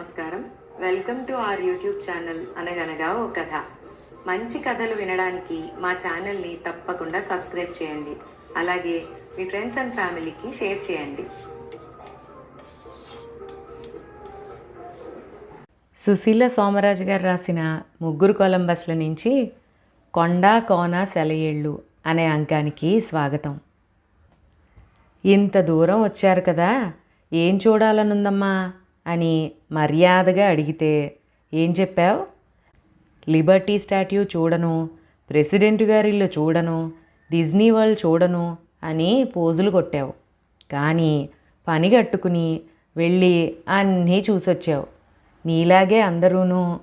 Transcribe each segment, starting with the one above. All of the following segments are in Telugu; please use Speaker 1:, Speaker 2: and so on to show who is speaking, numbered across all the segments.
Speaker 1: నమస్కారం. Welcome to our YouTube channel అనగనగా ఓ కథ. మంచి కథలు వినడానికి మా ఛానల్ని తప్పకుండా సబ్స్క్రైబ్ చేయండి. అలాగే మీ ఫ్రెండ్స్ అండ్ ఫ్యామిలీకి షేర్ చేయండి. సుశీల సోమరాజు గారు రాసిన ముగ్గురు కొలంబస్ల నుంచి కొండ కోన సెలయేళ్ళు అనే అంకానికి స్వాగతం. ఇంత దూరం వచ్చారు కదా ఏం చూడాలనుందమ్మా? అని మర్యాదగా అడిగితే ఏం చెప్పావు? లిబర్టీ స్టాట్యూ చూడను ప్రెసిడెంట్ గారిల్లు చూడను డిజ్నీ వరల్డ్ చూడను అని పోజులు కొట్టావు. కానీ పని కట్టుకుని వెళ్ళి అన్నీ చూసొచ్చావు. నీలాగే అందరూను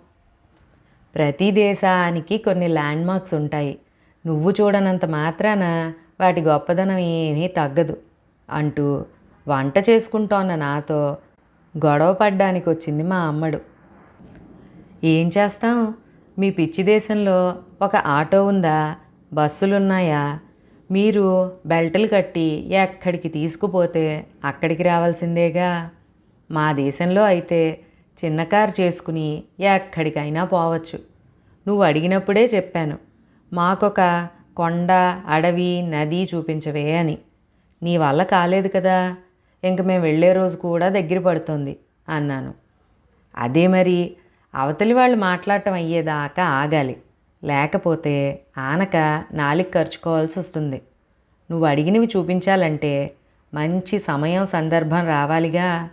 Speaker 1: ప్రతి దేశానికి కొన్ని ల్యాండ్ మార్క్స్ ఉంటాయి. నువ్వు చూడనంత మాత్రాన వాటి గొప్పదనం ఏమీ తగ్గదు అంటూ వంట చేసుకుంటోన్న నాతో గొడవ పడ్డానికి వచ్చింది మా అమ్మడు. ఏం చేస్తాం? మీ పిచ్చి దేశంలో ఒక ఆటో ఉందా? బస్సులున్నాయా? మీరు బెల్టులు కట్టి ఎక్కడికి తీసుకుపోతే అక్కడికి రావాల్సిందేగా? మా దేశంలో అయితే చిన్న కారు చేసుకుని ఎక్కడికైనా పోవచ్చు. నువ్వు అడిగినప్పుడే చెప్పాను. మాకొక కొండ అడవి నది చూపించవే అని. నీ వల్ల కాలేదు కదా? ఇంక మేము వెళ్ళే రోజు కూడా దగ్గర పడుతుంది అన్నాను. అదే మరి అవతలి వాళ్ళు మాట్లాడటం అయ్యేదాకా ఆగాలి. లేకపోతే ఆనక నాలిక ఖర్చుకోవాల్సి వస్తుంది. నువ్వు అడిగినవి చూపించాలంటే మంచి సమయం సందర్భం రావాలిగా.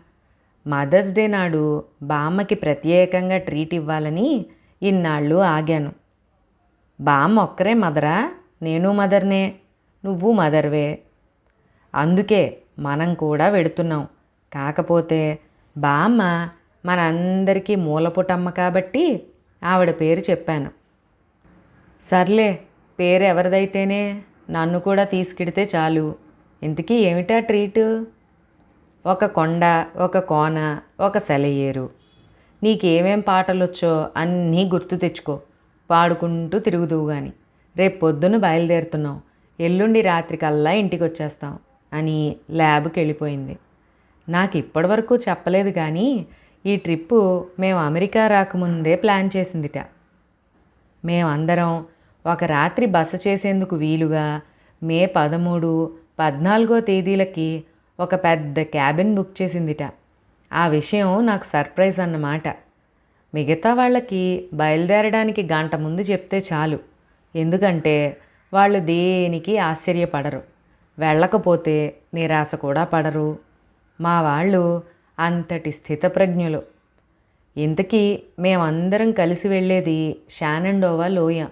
Speaker 1: మదర్స్ డే నాడు బామ్మకి ప్రత్యేకంగా ట్రీట్ ఇవ్వాలని ఇన్నాళ్ళు ఆగాను. బామ్మ ఒక్కరే మదరా? నేను మదర్నే. నువ్వు మదర్వే. అందుకే మనం కూడా వెడుతున్నాం. కాకపోతే బామ్మ మనందరికీ మూలపుటమ్మ కాబట్టి ఆవిడ పేరు చెప్పాను. సర్లే పేరు ఎవరిదైతేనే నన్ను కూడా తీసుకెడితే చాలు. ఇంతకీ ఏమిటా ట్రీటు? ఒక కొండ ఒక కోన ఒక సెలయేరు. నీకేమేం పాటలొచ్చో అన్నీ గుర్తు తెచ్చుకో. పాడుకుంటూ తిరుగుదువు గాని. రేపు పొద్దున్న బయలుదేరుతున్నాం. ఎల్లుండి రాత్రికల్లా ఇంటికి వచ్చేస్తాం అని ల్యాబ్కి వెళ్ళిపోయింది. నాకు ఇప్పటివరకు చెప్పలేదు కానీ ఈ ట్రిప్పు మేము అమెరికా రాకముందే ప్లాన్ చేసిందిట. మేమందరం ఒక రాత్రి బస చేసేందుకు వీలుగా మే పదమూడు పద్నాలుగో తేదీలకి ఒక పెద్ద క్యాబిన్ బుక్ చేసిందిట. ఆ విషయం నాకు సర్ప్రైజ్ అన్నమాట. మిగతా వాళ్ళకి బయలుదేరడానికి గంట ముందు చెప్తే చాలు. ఎందుకంటే వాళ్ళు దేనికి ఆశ్చర్యపడరు. వెళ్ళకపోతే నిరాశ కూడా పడరు. మా వాళ్ళు అంతటి స్థితప్రజ్ఞులు. ఇంతకీ మేమందరం కలిసి వెళ్ళేది షానండోవా లోయ.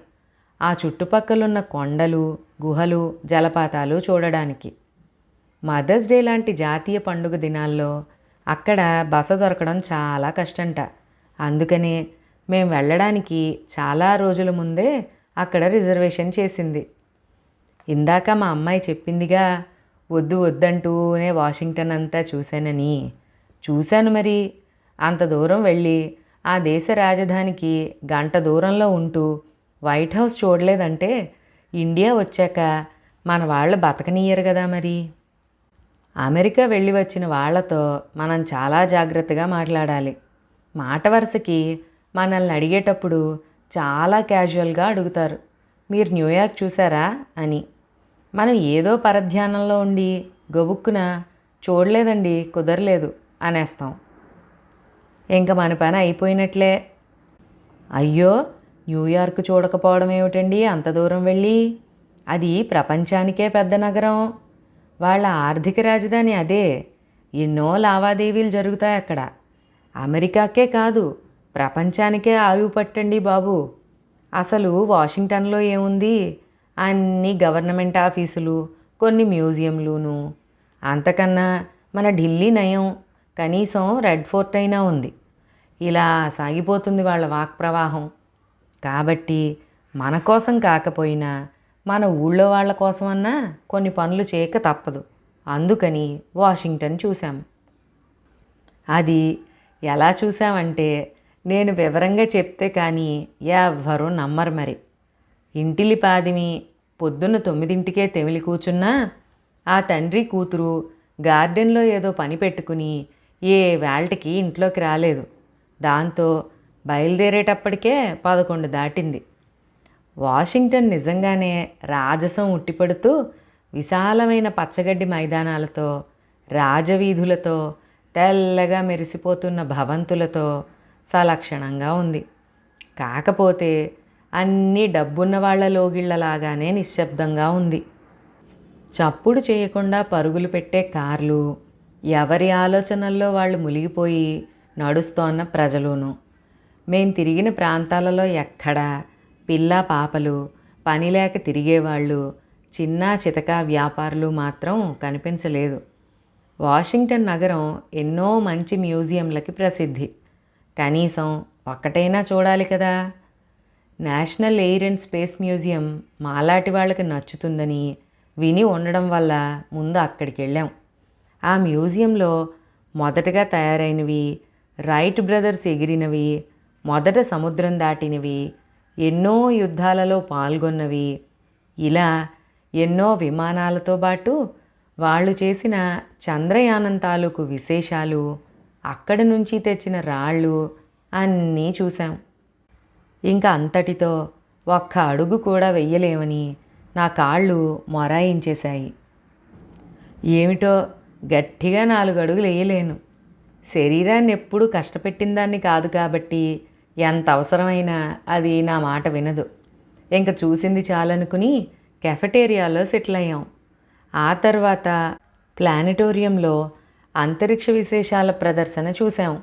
Speaker 1: ఆ చుట్టుపక్కలున్న కొండలు గుహలు జలపాతాలు చూడడానికి. మదర్స్ డే లాంటి జాతీయ పండుగ దినాల్లో అక్కడ బస దొరకడం చాలా కష్టంట. అందుకనే మేము వెళ్ళడానికి చాలా రోజుల ముందే అక్కడ రిజర్వేషన్ చేసింది. ఇందాక మా అమ్మాయి చెప్పిందిగా వద్దు వద్దంటూనే వాషింగ్టన్ అంతా చూశానని. చూశాను మరి. అంత దూరం వెళ్ళి ఆ దేశ రాజధానికి గంట దూరంలో ఉంటూ వైట్ హౌస్ చూడలేదంటే ఇండియా వచ్చాక మన వాళ్ళు బతకనీయరు కదా మరి. అమెరికా వెళ్ళి వచ్చిన వాళ్ళతో మనం చాలా జాగ్రత్తగా మాట్లాడాలి. మాట వరుసకి మనల్ని అడిగేటప్పుడు చాలా క్యాజువల్గా అడుగుతారు. మీరు న్యూయార్క్ చూసారా అని. మనం ఏదో పరధ్యానంలో ఉండి గబుక్కున చూడలేదండి కుదరలేదు అనేస్తాం. ఇంకా మన పని అయిపోయినట్లే. అయ్యో న్యూయార్క్ చూడకపోవడం ఏమిటండి అంత దూరం వెళ్ళి? అది ప్రపంచానికే పెద్ద నగరం. వాళ్ళ ఆర్థిక రాజధాని అదే. ఎన్నో లావాదేవీలు జరుగుతాయి అక్కడ. అమెరికాకే కాదు ప్రపంచానికే ఆయువు పట్టండి బాబు. అసలు వాషింగ్టన్లో ఏముంది? అన్ని గవర్నమెంట్ ఆఫీసులు కొన్ని మ్యూజియంలును. అంతకన్నా మన ఢిల్లీ నయం కనీసం రెడ్ ఫోర్ట్ అయినా ఉంది. ఇలా సాగిపోతుంది వాళ్ళ వాక్ ప్రవాహం. కాబట్టి మన కోసం కాకపోయినా మన ఊళ్ళో వాళ్ళ కోసమన్నా కొన్ని పనులు చేయక తప్పదు. అందుకని వాషింగ్టన్ చూశాం. అది ఎలా చూసామంటే నేను వివరంగా చెప్తే కానీ ఎవ్వరూ నమ్మరు మరి. ఇంటిలి పాదిమి పొద్దున్న తొమ్మిదింటికే తెమిలి కూర్చున్నా ఆ తండ్రి కూతురు గార్డెన్లో ఏదో పని పెట్టుకుని ఏ వేళటికి ఇంట్లోకి రాలేదు. దాంతో బయలుదేరేటప్పటికే పదకొండు దాటింది. వాషింగ్టన్ నిజంగానే రాజసం ఉట్టిపడుతూ విశాలమైన పచ్చగడ్డి మైదానాలతో రాజవీధులతో తెల్లగా మెరిసిపోతున్న భవంతులతో సలక్షణంగా ఉంది. కాకపోతే అన్నీ డబ్బున్న వాళ్ళ లోగిళ్ళలాగానే నిశ్శబ్దంగా ఉంది. చప్పుడు చేయకుండా పరుగులు పెట్టే కార్లు ఎవరి ఆలోచనల్లో వాళ్ళు మునిగిపోయి నడుస్తోన్న ప్రజలును. మేం తిరిగిన ప్రాంతాలలో ఎక్కడా పిల్ల పాపలు పని లేక తిరిగేవాళ్ళు చిన్న చితక వ్యాపారులు మాత్రం కనిపించలేదు. వాషింగ్టన్ నగరం ఎన్నో మంచి మ్యూజియంలకి ప్రసిద్ధి. కనీసం ఒక్కటైనా చూడాలి కదా. National air and space museum మాలాటి వాళ్ళకి నచ్చుతుందని విని ఉండడం వల్ల ముందు అక్కడికి వెళ్ళాం. ఆ మ్యూజియంలో మొదటగా తయారైనవి రైట్ బ్రదర్స్ ఎగిరినవి మొదట సముద్రం దాటినవి ఎన్నో యుద్ధాలలో పాల్గొన్నవి. ఇలా ఎన్నో విమానాలతో పాటు వాళ్ళు చేసిన చంద్రయానం తాలూకు విశేషాలు అక్కడి నుంచి తెచ్చిన రాళ్ళు అన్నీ చూసాం ఇంకా అంతటితో ఒక్క అడుగు కూడా వెయ్యలేమని నా కాళ్ళు మొరాయించేశాయి. ఏమిటో గట్టిగా నాలుగు అడుగులు వేయలేను. శరీరాన్ని ఎప్పుడూ కష్టపెట్టిన దాన్ని కాదు కాబట్టి ఎంత అవసరమైనా అది నా మాట వినదు. ఇంక చూసింది చాలనుకుని కెఫెటేరియాలో సెటిల్ అయ్యాం. ఆ తర్వాత ప్లానిటోరియంలో అంతరిక్ష విశేషాల ప్రదర్శన చూసాం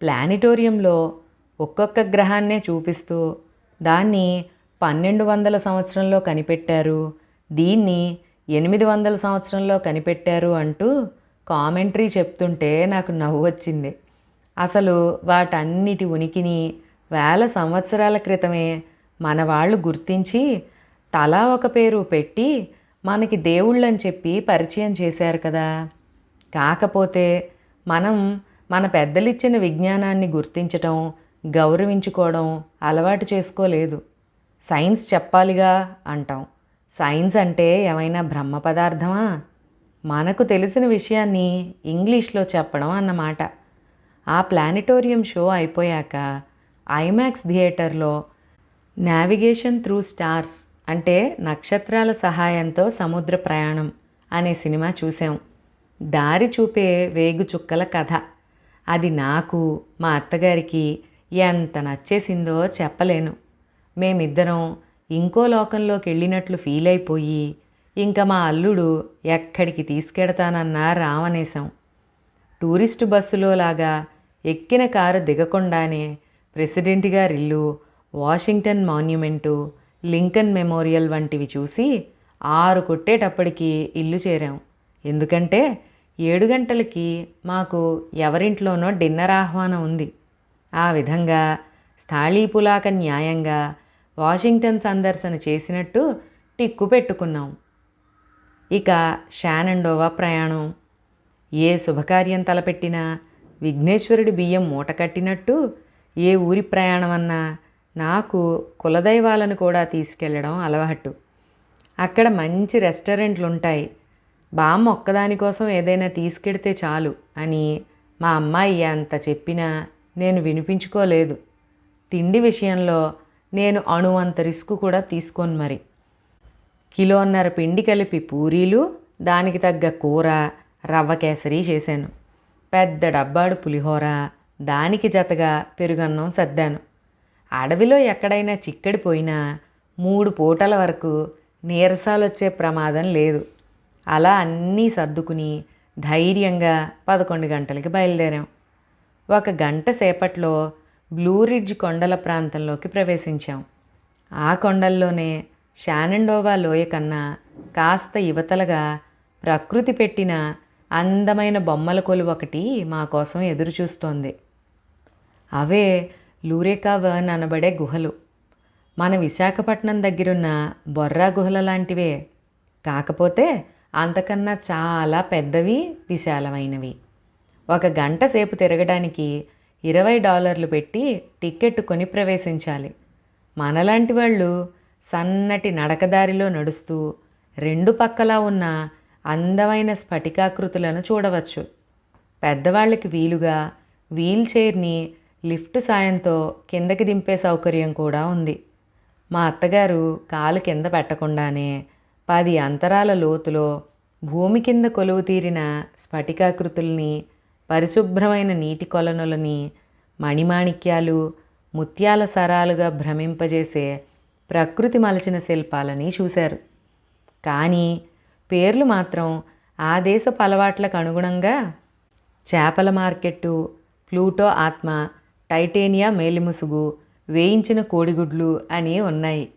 Speaker 1: ప్లానిటోరియంలో ఒక్కొక్క గ్రహాన్నే చూపిస్తూ దాన్ని పన్నెండు వందల సంవత్సరంలో కనిపెట్టారు. దీన్ని ఎనిమిది వందల సంవత్సరంలో కనిపెట్టారు అంటూ కామెంటరీ చెప్తుంటే నాకు నవ్వు వచ్చింది. అసలు వాటన్నిటి ఉనికిని వేల సంవత్సరాల క్రితమే మన వాళ్ళు గుర్తించి తలా ఒక పేరు పెట్టి మనకి దేవుళ్ళని చెప్పి పరిచయం చేశారు కదా. కాకపోతే మనం మన పెద్దలిచ్చిన విజ్ఞానాన్ని గుర్తించటం గౌరవించుకోవడం అలవాటు చేసుకోలేదు. సైన్స్ చెప్పాలిగా అంటాం. సైన్స్ అంటే ఏమైనా బ్రహ్మ పదార్థమా? మనకు తెలిసిన విషయాన్ని ఇంగ్లీష్లో చెప్పడం అన్నమాట. ఆ ప్లానిటోరియం షో అయిపోయాక ఐమాక్స్ థియేటర్లో నావిగేషన్ త్రూ స్టార్స్ అంటే నక్షత్రాల సహాయంతో సముద్ర ప్రయాణం అనే సినిమా చూసాం. దారి చూపే వేగు చుక్కల కథ. అది నాకు మా అత్తగారికి ఎంత నచ్చేసిందో చెప్పలేను. మేమిద్దరం ఇంకో లోకంలోకి వెళ్ళినట్లు ఫీల్ అయిపోయి ఇంకా మా అల్లుడు ఎక్కడికి తీసుకెడతానన్నా రావనేశాం. టూరిస్ట్ బస్సులో లాగా ఎక్కిన కారు దిగకుండానే ప్రెసిడెంట్ గారిల్లు వాషింగ్టన్ మాన్యుమెంటు లింకన్ మెమోరియల్ వంటివి చూసి ఆరు కొట్టేటప్పటికి ఇల్లు చేరాం. ఎందుకంటే ఏడు గంటలకి మాకు ఎవరింట్లోనో డిన్నర్ ఆహ్వానం ఉంది. ఆ విధంగా స్థాళీపులాక న్యాయంగా వాషింగ్టన్ సందర్శన చేసినట్టు టిక్కు పెట్టుకున్నాం. ఇక షానండోవా ప్రయాణం. ఏ శుభకార్యం తలపెట్టినా విఘ్నేశ్వరుడి బియ్యం మూట కట్టినట్టు ఏ ఊరి ప్రయాణమన్నా నాకు కులదైవాలను కూడా తీసుకెళ్ళడం అలవాటు. అక్కడ మంచి రెస్టారెంట్లు ఉంటాయి బామ్మ ఒక్కదానికోసం ఏదైనా తీసుకెడితే చాలు అని మా అమ్మాయి అంత చెప్పినా నేను వినిపించుకోలేదు. తిండి విషయంలో నేను అణువంత రిస్క్ కూడా తీసుకోను మరి. కిలోన్నర పిండి కలిపి పూరీలు దానికి తగ్గ కూర రవ్వ కేసరి చేశాను. పెద్ద డబ్బాడు పులిహోర దానికి జతగా పెరుగన్నం సర్దాను. అడవిలో ఎక్కడైనా చిక్కడిపోయినా మూడు పూటల వరకు నీరసాలు వచ్చే ప్రమాదం లేదు. అలా అన్నీ సర్దుకుని ధైర్యంగా పదకొండు గంటలకి బయలుదేరాం. ఒక గంట సేపట్లో బ్లూ రిడ్జ్ కొండల ప్రాంతంలోకి ప్రవేశించాం. ఆ కొండల్లోనే షానండోవా లోయ కన్నా కాస్త యువతలుగా ప్రకృతి పెట్టిన అందమైన బొమ్మల కొలువు ఒకటి మా కోసం ఎదురుచూస్తోంది. అవే లూరేకా వర్న్ అనబడే గుహలు. మన విశాఖపట్నం దగ్గరున్న బొర్రా గుహల లాంటివే. కాకపోతే అంతకన్నా చాలా పెద్దవి విశాలమైనవి. ఒక గంట సేపు తిరగడానికి ఇరవై డాలర్లు పెట్టి టికెట్ కొని ప్రవేశించాలి. మనలాంటి వాళ్ళు సన్నటి నడకదారిలో నడుస్తూ రెండు పక్కలా ఉన్న అందమైన స్ఫటికాకృతులను చూడవచ్చు. పెద్దవాళ్ళకి వీలుగా వీల్ చైర్ని లిఫ్ట్ సాయంతో కిందకి దింపే సౌకర్యం కూడా ఉంది. మా అత్తగారు కాలు కింద పెట్టకుండానే పది అంతరాల లోతులో భూమి కింద కొలువు తీరిన స్ఫటికాకృతుల్ని పరిశుభ్రమైన నీటి కొలనులని మణిమాణిక్యాలు ముత్యాల సరాలుగా భ్రమింపజేసే ప్రకృతి మలచిన శిల్పాలని చూశారు. కానీ పేర్లు మాత్రం ఆ దేశపు అలవాట్లకు అనుగుణంగా చేపల మార్కెట్టు ప్లూటో ఆత్మ టైటేనియా మేలిముసుగు వేయించిన కోడిగుడ్లు అని ఉన్నాయి.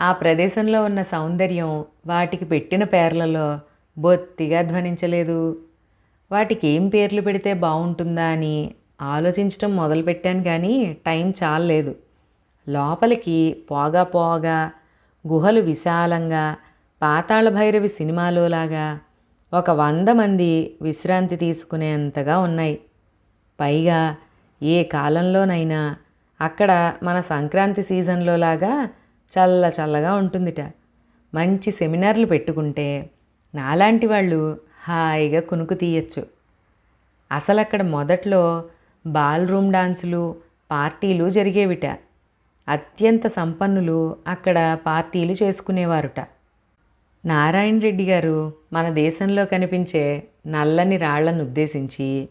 Speaker 1: ఆ ప్రదేశంలో ఉన్న సౌందర్యం వాటికి పెట్టిన పేర్లలో బొత్తిగా ధ్వనించలేదు. వాటికి ఏం పేర్లు పెడితే బాగుంటుందా అని ఆలోచించడం మొదలుపెట్టాను కానీ టైం చాలలేదు. లోపలికి పోగా పోగా గుహలు విశాలంగా పాతాళ భైరవి సినిమాలోలాగా ఒక వంద మంది విశ్రాంతి తీసుకునేంతగా ఉన్నాయి. పైగా ఏ కాలంలోనైనా అక్కడ మన సంక్రాంతి సీజన్లోలాగా చల్ల చల్లగా ఉంటుందిట. మంచి సెమినార్లు పెట్టుకుంటే నాలాంటి వాళ్ళు హాయిగా కునుకు తీయచ్చు. అసలు అక్కడ మొదట్లో బాల్ రూమ్ డాన్సులు పార్టీలు జరిగేవిట. అత్యంత సంపన్నులు అక్కడ పార్టీలు చేసుకునేవారుట. నారాయణ రెడ్డి గారు మన దేశంలో కనిపించే నల్లని రాళ్ళను ఉద్దేశించి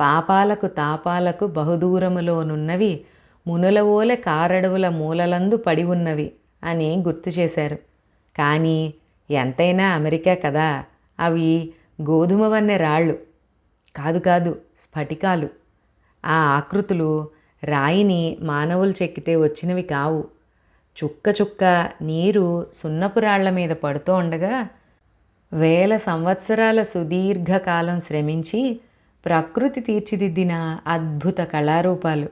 Speaker 1: పాపాలకు తాపాలకు బహుదూరములోనున్నవి మునులవోల కారడవుల మూలలందు పడి ఉన్నవి అని గుర్తు చేశారు. కానీ ఎంతైనా అమెరికా కదా అవి గోధుమ వన్నె రాళ్ళు. కాదు కాదు స్ఫటికాలు. ఆ ఆకృతులు రాయిని మానవులు చెక్కితే వచ్చినవి కావు. చుక్క చుక్క నీరు సున్నపు రాళ్ళ మీద పడుతూ ఉండగా వేల సంవత్సరాల సుదీర్ఘకాలం శ్రమించి ప్రకృతి తీర్చిదిద్దిన అద్భుత కళారూపాలు.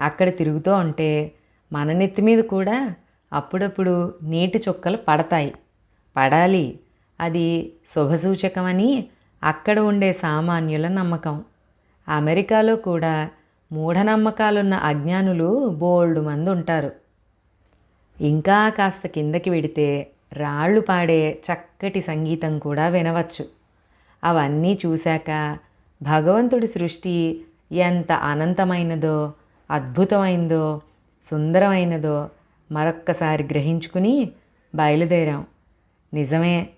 Speaker 1: అక్కడ తిరుగుతూ ఉంటే మన నెత్తి మీద కూడా అప్పుడప్పుడు నీటి చుక్కలు పడతాయి. పడాలి. అది శుభసూచకమని అక్కడ ఉండే సామాన్యుల నమ్మకం. అమెరికాలో కూడా మూఢనమ్మకాలున్న అజ్ఞానులు బోల్డు మంది ఉంటారు ఇంకా కాస్త కిందకి వెడితే రాళ్ళు పాడే చక్కటి సంగీతం కూడా వినవచ్చు. అవన్నీ చూశాక భగవంతుడి సృష్టి ఎంత అనంతమైనదో అద్భుతమైందో సుందరమైనదో మరొక్కసారి గ్రహించుకుని బయలుదేరాం. నిజమే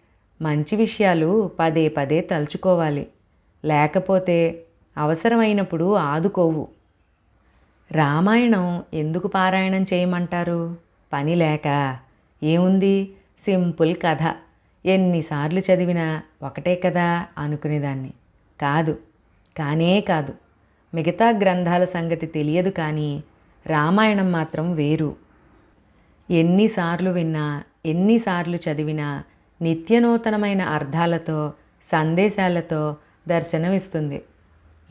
Speaker 1: మంచి విషయాలు పదే పదే తలుచుకోవాలి. లేకపోతే అవసరమైనప్పుడు ఆదుకోవు. రామాయణం ఎందుకు పారాయణం చేయమంటారు? పని లేక. ఏముంది? సింపుల్ కథ. ఎన్నిసార్లు చదివినా ఒకటే కదా అనుకునేదాన్ని. కాదు. కానే కాదు. మిగతా గ్రంథాల సంగతి తెలియదు కానీ రామాయణం మాత్రం వేరు. ఎన్నిసార్లు విన్నా ఎన్నిసార్లు చదివినా నిత్యనూతనమైన అర్థాలతో సందేశాలతో దర్శనమిస్తుంది.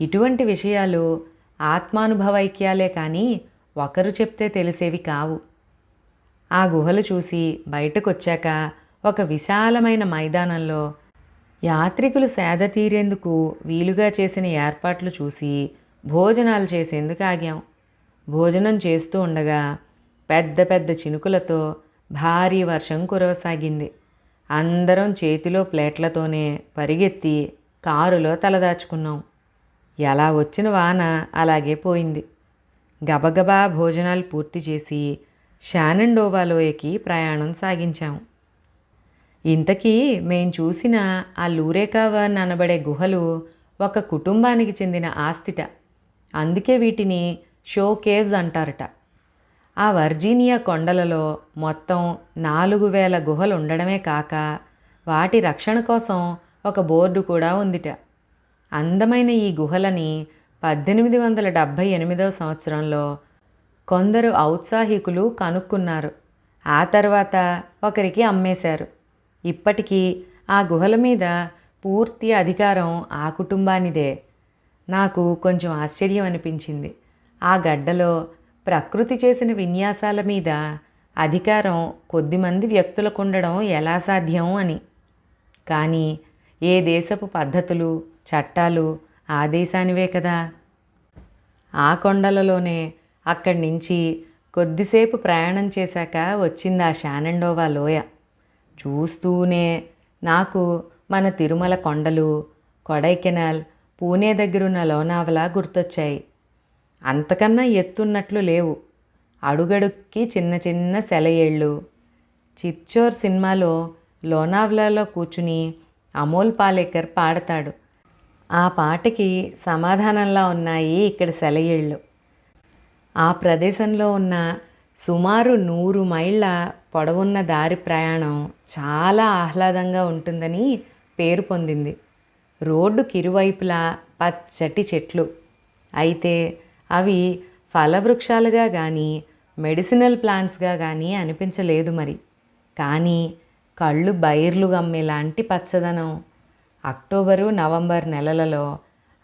Speaker 1: ఇటువంటి విషయాలు ఆత్మానుభవైక్యాలే కానీ ఒకరు చెప్తే తెలిసేవి కావు. ఆ గుహలు చూసి బయటకొచ్చాక ఒక విశాలమైన మైదానంలో యాత్రికులు సేద తీరేందుకు వీలుగా చేసిన ఏర్పాట్లు చూసి భోజనాలు చేసేందుకు ఆగాం. భోజనం చేస్తూ ఉండగా పెద్ద పెద్ద చినుకులతో భారీ వర్షం కురవసాగింది. అందరం చేతిలో ప్లేట్లతోనే పరిగెత్తి కారులో తలదాచుకున్నాం. ఎలా వచ్చిన వాన అలాగే పోయింది. గబగబా భోజనాలు పూర్తి చేసి షానండోవాలోయకి ప్రయాణం సాగించాం. ఇంతకీ మేం చూసిన ఆ లూరేకావన్ అనబడే గుహలు ఒక కుటుంబానికి చెందిన ఆస్తిట అందుకే వీటిని షో కేవ్స్ అంటారట. ఆ వర్జీనియా కొండలలో మొత్తం నాలుగు వేల గుహలు ఉండడమే కాక వాటి రక్షణ కోసం ఒక బోర్డు కూడా ఉందిట. అందమైన ఈ గుహలని పద్దెనిమిది వందల డెబ్భై ఎనిమిదవ సంవత్సరంలో కొందరు ఔత్సాహికులు కనుక్కున్నారు. ఆ తర్వాత ఒకరికి అమ్మేశారు. ఇప్పటికీ ఆ గుహల మీద పూర్తి అధికారం ఆ కుటుంబానిదే. నాకు కొంచెం ఆశ్చర్యం అనిపించింది. ఆ గడ్డలో ప్రకృతి చేసిన విన్యాసాల మీద అధికారం కొద్దిమంది వ్యక్తులకు ఉండడం ఎలా సాధ్యం అని. కానీ ఏ దేశపు పద్ధతులు చట్టాలు ఆ దేశానివే కదా. ఆ కొండలలోనే అక్కడి నుంచి కొద్దిసేపు ప్రయాణం చేశాక వచ్చింది ఆ షానండోవా లోయ. చూస్తూనే నాకు మన తిరుమల కొండలు కొడైకెనాల్ పూణే దగ్గరున్న లోనావలా గుర్తొచ్చాయి. అంతకన్నా ఎత్తున్నట్లు లేవు. అడుగడుక్కి చిన్న చిన్న సెలయేళ్ళు. చిచ్చోర్ సినిమాలో లోనావ్లాలో కూర్చుని అమోల్ పాలేకర్ పాడతాడు. ఆ పాటకి సమాధానంలా ఉన్నాయి ఇక్కడ సెలయేళ్ళు. ఆ ప్రదేశంలో ఉన్న సుమారు నూరు మైళ్ళ పొడవున్న దారి ప్రయాణం చాలా ఆహ్లాదంగా ఉంటుందని పేరు పొందింది. రోడ్డు కిరువైపులా పచ్చటి చెట్లు. అయితే అవి ఫలవృక్షాలుగా కానీ మెడిసినల్ ప్లాంట్స్గా కానీ అనిపించలేదు మరి. కానీ కళ్ళు బైర్లు గమ్మేలాంటి పచ్చదనం. అక్టోబరు నవంబర్ నెలలలో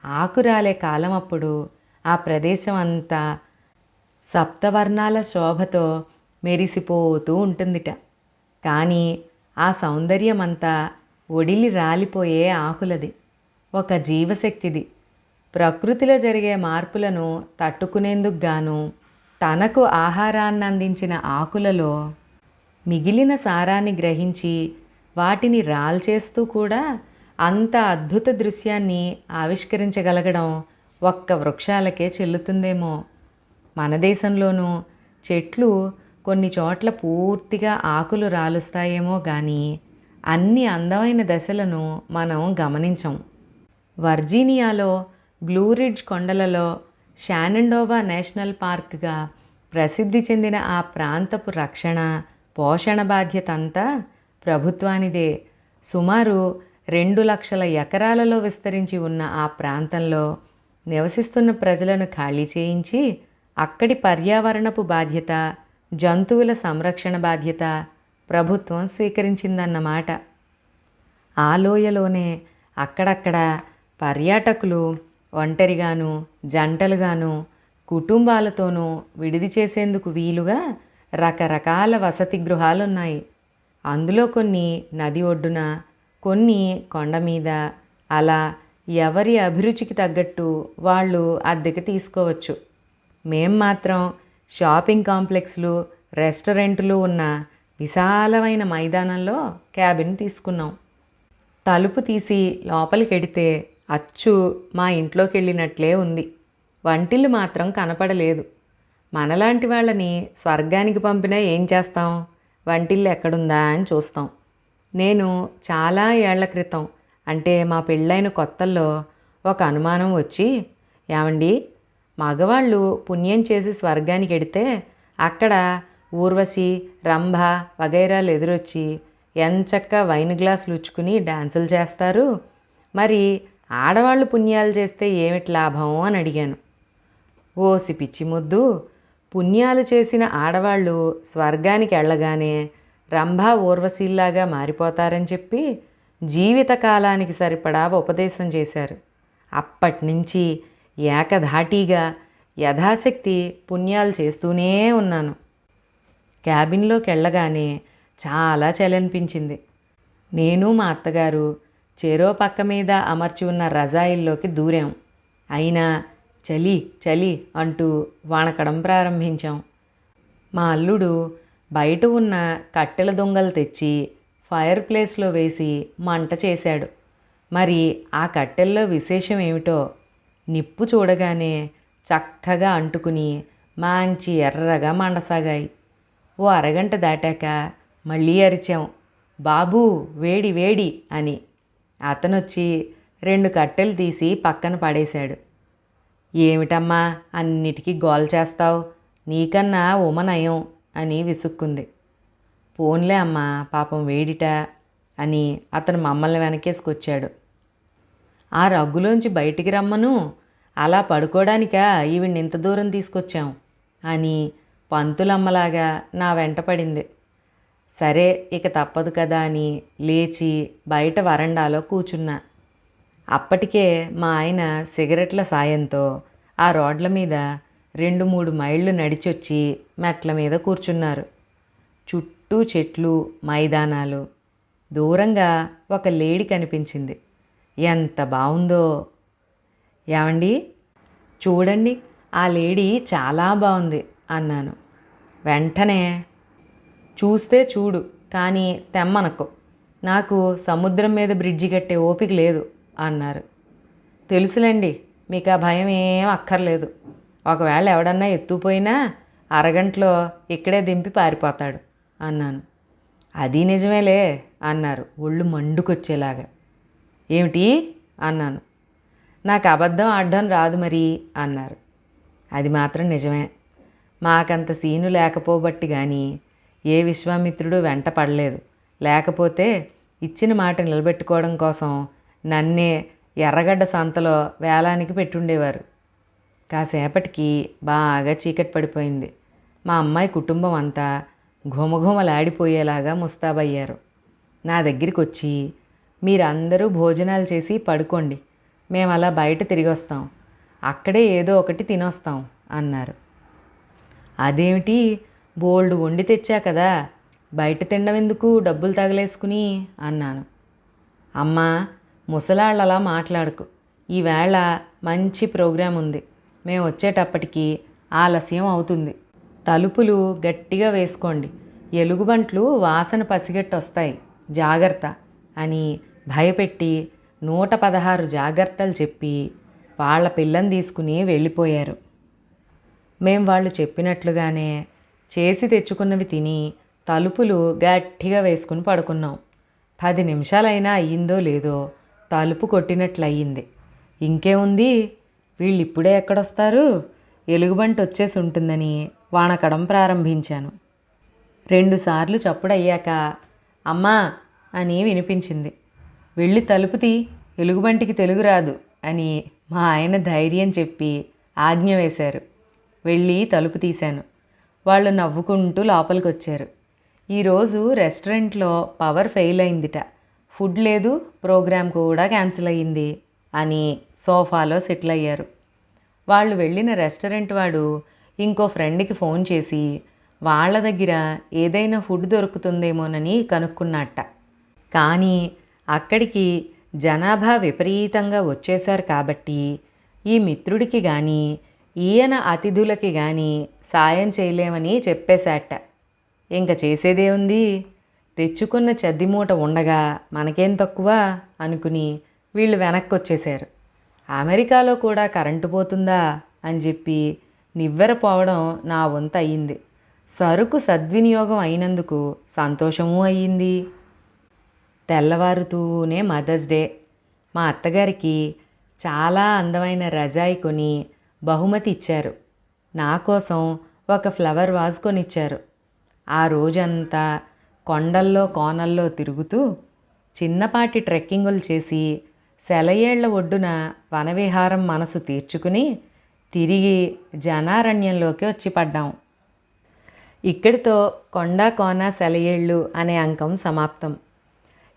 Speaker 1: ఆకురాలే కాలం అప్పుడు ఆ ప్రదేశం అంతా సప్తవర్ణాల శోభతో మెరిసిపోతూ ఉంటుందిట. కానీ ఆ సౌందర్యమంతా ఒడిలి రాలిపోయే ఆకులది. ఒక జీవశక్తిది. ప్రకృతిలో జరిగే మార్పులను తట్టుకునేందుకు గాను తనకు ఆహారాన్ని అందించిన ఆకులలో మిగిలిన సారాన్ని గ్రహించి వాటిని రాల్చేస్తూ కూడా అంత అద్భుత దృశ్యాన్ని ఆవిష్కరించగలగడం ఒక్క వృక్షాలకే చెల్లుతుందేమో. మన దేశంలోనూ చెట్లు కొన్ని చోట్ల పూర్తిగా ఆకులు రాలుస్తాయేమో కానీ అన్ని అందమైన దశలను మనం గమనించం. వర్జీనియాలో బ్లూరిడ్జ్ కొండలలో షానండోవా నేషనల్ పార్క్గా ప్రసిద్ధి చెందిన ఆ ప్రాంతపు రక్షణ పోషణ బాధ్యత అంతా ప్రభుత్వానిదే. సుమారు రెండు లక్షల ఎకరాలలో విస్తరించి ఉన్న ఆ ప్రాంతంలో నివసిస్తున్న ప్రజలను ఖాళీ చేయించి అక్కడి పర్యావరణపు బాధ్యత జంతువుల సంరక్షణ బాధ్యత ప్రభుత్వం స్వీకరించిందన్నమాట. ఆ లోయలోనే అక్కడక్కడ పర్యాటకులు ఒంటరిగాను జంటలుగాను కుటుంబాలతోనూ విడిది చేసేందుకు వీలుగా రకరకాల వసతి గృహాలున్నాయి. అందులో కొన్ని నది ఒడ్డున కొన్ని కొండ మీద అలా ఎవరి అభిరుచికి తగ్గట్టు వాళ్ళు అద్దెకి తీసుకోవచ్చు. మేం మాత్రం షాపింగ్ కాంప్లెక్స్లు రెస్టారెంట్లు ఉన్న విశాలమైన మైదానంలో క్యాబిన్ తీసుకున్నాం. తలుపు తీసి లోపలికి ఎడితే అచ్చు మా ఇంట్లోకి వెళ్ళినట్లే ఉంది. వంటిల్లు మాత్రం కనపడలేదు. మనలాంటి వాళ్ళని స్వర్గానికి పంపినా ఏం చేస్తాం? వంటిల్లు ఎక్కడుందా అని చూస్తాం. నేను చాలా ఏళ్ళ క్రితం అంటే మా పెళ్ళైన కొత్తల్లో ఒక అనుమానం వచ్చి ఏమండి మగవాళ్ళు పుణ్యం చేసి స్వర్గానికి ఎడితే అక్కడ ఊర్వశి రంభ వగైరాలు ఎదురొచ్చి ఎంచక్క వైన్ గ్లాసులు ఉచ్చుకుని డాన్సులు చేస్తారు. మరి ఆడవాళ్ళు పుణ్యాలు చేస్తే ఏమిటి లాభం అని అడిగాను. ఓసి పిచ్చి ముద్దు పుణ్యాలు చేసిన ఆడవాళ్ళు స్వర్గానికి వెళ్ళగానే రంభా ఊర్వశీల్లాగా మారిపోతారని చెప్పి జీవితకాలానికి సరిపడా ఉపదేశం చేశారు. అప్పటి నుంచి ఏకధాటిగా యథాశక్తి పుణ్యాలు చేస్తూనే ఉన్నాను. క్యాబిన్లోకి వెళ్ళగానే చాలా చలనిపించింది. నేను మా అత్తగారు చెరో పక్క మీద అమర్చి ఉన్న రజాయిల్లోకి దూరాం. అయినా చలి చలి అంటూ వణకడం ప్రారంభించాం. మా అల్లుడు బయట ఉన్న కట్టెల దొంగలు తెచ్చి ఫైర్ ప్లేస్లో వేసి మంట చేశాడు. మరి ఆ కట్టెల్లో విశేషం ఏమిటో నిప్పు చూడగానే చక్కగా అంటుకుని మంచి ఎర్రగా మండసాగాయి. ఓ అరగంట దాటాక మళ్ళీ అరిచాం. బాబూ వేడి వేడి అని అతనొచ్చి రెండు కట్టెలు తీసి పక్కన పడేశాడు. ఏమిటమ్మా అన్నిటికీ గోల్ చేస్తావు? నీకన్నా ఉమనయం అని విసుక్కుంది. పోన్లే అమ్మా పాపం వేడిట అని అతను మమ్మల్ని వెనకేసుకొచ్చాడు. ఆ రగ్గులోంచి బయటికి రమ్మను అలా పడుకోవడానికా ఈవిడ్ని ఇంత దూరం తీసుకొచ్చాం అని పంతులమ్మలాగా నా వెంట పడింది. సరే ఇక తప్పదు కదా అని లేచి బయట వరండాలో కూర్చున్నా అప్పటికే మా ఆయన సిగరెట్ల సాయంతో ఆ రోడ్ల మీద రెండు మూడు మైళ్ళు నడిచొచ్చి మెట్ల మీద కూర్చున్నారు. చుట్టూ చెట్లు మైదానాలు. దూరంగా ఒక లేడీ కనిపించింది. ఎంత బాగుందో ఏమండి? చూడండి ఆ లేడీ చాలా బాగుంది అన్నాను. వెంటనే చూస్తే చూడు కానీ తెమ్మనకు. నాకు సముద్రం మీద బ్రిడ్జి కట్టే ఓపిక లేదు అన్నారు. తెలుసులేండి మీకు ఆ భయం ఏం అక్కర్లేదు.
Speaker 2: ఒకవేళ ఎవడన్నా ఎత్తుపోయినా అరగంటలో ఇక్కడే దింపి పారిపోతాడు అన్నాను. అది నిజమేలే అన్నారు ఒళ్ళు మండుకొచ్చేలాగా. ఏమిటి? అన్నాను. నాకు అబద్ధం ఆడడం రాదు మరి అన్నారు. అది మాత్రం నిజమే. మాకంత సీను లేకపోబట్టి కానీ ఏ విశ్వామిత్రుడు వెంట పడలేదు. లేకపోతే ఇచ్చిన మాట నిలబెట్టుకోవడం కోసం నన్నే ఎర్రగడ్డ సంతలో వేలానికి పెట్టుండేవారు. కాసేపటికి బాగా చీకటి పడిపోయింది. మా అమ్మాయి కుటుంబం అంతా ఘుమఘుమలాడిపోయేలాగా ముస్తాబయ్యారు. నా దగ్గరికి వచ్చి మీరందరూ భోజనాలు చేసి పడుకోండి. మేము అలా బయట తిరిగి వస్తాం అక్కడే ఏదో ఒకటి తినొస్తాం అన్నారు. అదేమిటి? బోల్డ్ వండి తెచ్చా కదా బయట తినడం ఎందుకు డబ్బులు తగలేసుకుని అన్నాను. అమ్మా ముసలాళ్ళలా మాట్లాడకు. ఈవేళ మంచి ప్రోగ్రాం ఉంది. మేము వచ్చేటప్పటికి ఆలస్యం అవుతుంది. తలుపులు గట్టిగా వేసుకోండి. ఎలుగుబంట్లు వాసన పసిగట్టొస్తాయి. జాగ్రత్త అని భయపెట్టి నూట పదహారు జాగ్రత్తలు చెప్పి వాళ్ళ పిల్లని తీసుకుని వెళ్ళిపోయారు. మేం వాళ్ళు చెప్పినట్లుగానే చేసి తెచ్చుకున్నవి తిని తలుపులు గట్టిగా వేసుకుని పడుకున్నాం. పది నిమిషాలైనా అయ్యిందో లేదో తలుపు కొట్టినట్లు అయ్యింది ఇంకేముంది వీళ్ళు ఇప్పుడే ఎక్కడొస్తారు? ఎలుగుబంటి వచ్చేసి ఉంటుందని వానకడం ప్రారంభించాను. రెండుసార్లు చప్పుడు అయ్యాక అమ్మా అని వినిపించింది. వెళ్ళి తలుపు తీ ఎలుగుబంటికి తెలుగు రాదు అని మా ఆయన ధైర్యం చెప్పి ఆజ్ఞ వేశారు. వెళ్ళి తలుపు తీశాను. వాళ్ళు నవ్వుకుంటూ లోపలికి వచ్చారు ఈరోజు రెస్టారెంట్లో పవర్ ఫెయిల్ అయిందిట. ఫుడ్ లేదు ప్రోగ్రామ్ కూడా క్యాన్సిల్ అయ్యింది అని సోఫాలో సెటిల్ అయ్యారు. వాళ్ళు వెళ్ళిన రెస్టారెంట్ వాడు ఇంకో ఫ్రెండ్కి ఫోన్ చేసి వాళ్ళ దగ్గర ఏదైనా ఫుడ్ దొరుకుతుందేమోనని కనుక్కున్నట్ట కానీ అక్కడికి జనాభా విపరీతంగా వచ్చేశారు కాబట్టి ఈ మిత్రుడికి కానీ ఈయన అతిథులకి కానీ సాయం చేయలేమని చెప్పేశాట. ఇంక చేసేదే ఉంది తెచ్చుకున్న చద్దిమూట ఉండగా మనకేం తక్కువ? అనుకుని వీళ్ళు వెనక్కి వచ్చేశారు అమెరికాలో కూడా కరెంటు పోతుందా? అని చెప్పి నివ్వెరపోవడం నా వంతు అయ్యింది. సరుకు సద్వినియోగం అయినందుకు సంతోషము అయ్యింది. తెల్లవారుతూనే మదర్స్ డే. మా అత్తగారికి చాలా అందమైన రజాయి కొని బహుమతి ఇచ్చారు. నా కోసం ఒక ఫ్లవర్ వాజ్ కొనిచ్చారు. ఆ రోజంతా కొండల్లో కోనల్లో తిరుగుతూ చిన్నపాటి ట్రెక్కింగులు చేసి సెలయేళ్ళ ఒడ్డున వనవిహారం మనసు తీర్చుకుని తిరిగి జనారణ్యంలోకి వచ్చి పడ్డాం. ఇక్కడితో కొండ కోన సెలయేళ్ళు అనే అంకం సమాప్తం.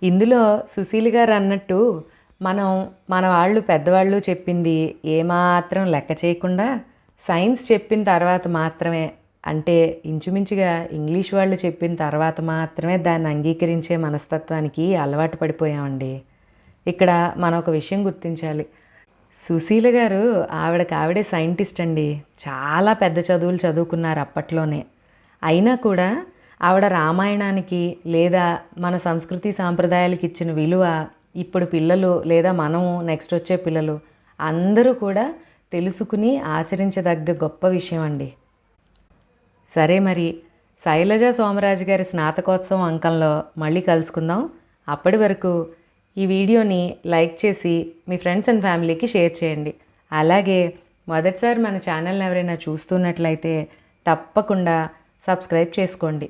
Speaker 2: ఇందులో సుశీల్ గారు అన్నట్టు మనం మన వాళ్ళు పెద్దవాళ్ళు చెప్పింది ఏమాత్రం లెక్క చేయకుండా సైన్స్ చెప్పిన తర్వాత మాత్రమే అంటే ఇంచుమించుగా ఇంగ్లీష్ వాళ్ళు చెప్పిన తర్వాత మాత్రమే దాన్ని అంగీకరించే మనస్తత్వానికి అలవాటు పడిపోయామండి. ఇక్కడ మనం ఒక విషయం గుర్తించాలి. సుశీల గారు ఆవిడకి ఆవిడే సైంటిస్ట్ అండి. చాలా పెద్ద చదువులు చదువుకున్నారు అప్పట్లోనే. అయినా కూడా ఆవిడ రామాయణానికి లేదా మన సంస్కృతి సాంప్రదాయాలకు ఇచ్చిన విలువ ఇప్పుడు పిల్లలు లేదా మనము నెక్స్ట్ వచ్చే పిల్లలు అందరూ కూడా తెలుసుకుని ఆచరించదగ్గ గొప్ప విషయం అండి సరే మరి శైలజ సోమరాజు గారి స్నాతకోత్సవం అంకంలో మళ్ళీ కలుసుకుందాం. అప్పటి వరకు ఈ వీడియోని లైక్ చేసి మీ ఫ్రెండ్స్ అండ్ ఫ్యామిలీకి షేర్ చేయండి. అలాగే మొదటిసారి మన ఛానల్ని ఎవరైనా చూస్తున్నట్లయితే తప్పకుండా సబ్స్క్రైబ్ చేసుకోండి.